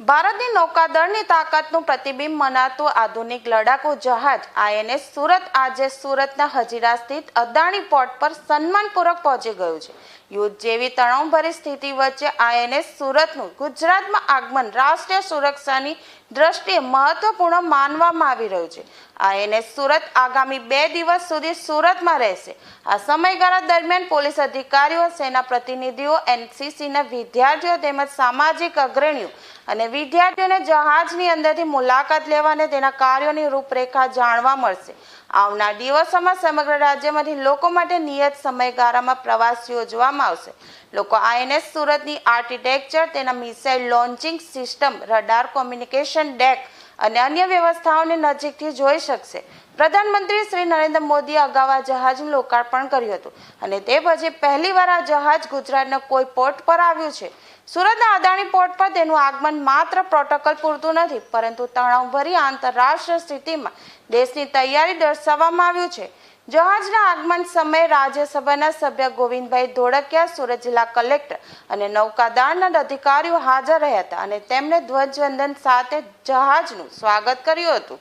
ભારતની નૌકાદળની તાકાતનું પ્રતિબિંબ મનાતું આધુનિક લડાકુ જહાજ આઈએનએસ સુરત આજે સુરતના હજીરા સ્થિત અદાણી પોર્ટ પર સન્માનપૂર્વક પહોંચી ગયું છે. યુદ્ધ જેવી તણાવભરી સ્થિતિ વચ્ચે આઈએનએસ સુરતનું ગુજરાતમાં આગમન, રાષ્ટ્રીય સુરક્ષાની દ્રષ્ટિએ મહત્વપૂર્ણ માનવામાં આવી રહ્યું છે. આ એને સુરત આગામી બે દિવસ સુધી સુરતમાં રહેશે. આ સમયગાળા દરમિયાન પોલીસ અધિકારીઓ, સેના પ્રતિનિધિઓ, એનસીસીના વિદ્યાર્થીઓ તેમજ સામાજિક અગ્રણીઓ અને વિદ્યાર્થીઓને જહાજની અંદરથી મુલાકાત લેવા અને તેના કાર્યોની રૂપરેખા જાણવા મળશે. આવનાર દિવસોમાં સમગ્ર રાજ્યમાંથી લોકો માટે નિયત સમયગાળામાં પ્રવાસ યોજવામાં આવશે. લોકો આઈએનએસ સુરતની આર્કિટેક્ચર, તેના missile launching system, radar communication deck અને અન્ય વ્યવસ્થાઓને નજીકથી જોઈ શકશે. પ્રધાનમંત્રી શ્રી નરેન્દ્ર મોદીએ અગાઉ આ જહાજનું લોકાર્પણ કર્યું હતું અને તે પછી પહેલીવાર આ જહાજ ગુજરાતના કોઈ પોર્ટ પર આવ્યું છે. સુરતના અદાણી પોર્ટ પર તેનું આગમન માત્ર પ્રોટોકોલ પૂરતું નથી, પરંતુ તણાવભરી આંતરરાષ્ટ્રીય સ્થિતિમાં દેશની તૈયારી દર્શાવવામાં આવ્યું છે. જહાજના આગમન સમયે રાજ્યસભાના સભ્ય ગોવિંદભાઈ ધોળકિયા, સુરત જિલ્લા કલેક્ટર અને નૌકાદળના અધિકારીઓ હાજર રહ્યા હતા અને તેમણે ધ્વજવંદન સાથે જહાજનું સ્વાગત કર્યું હતું.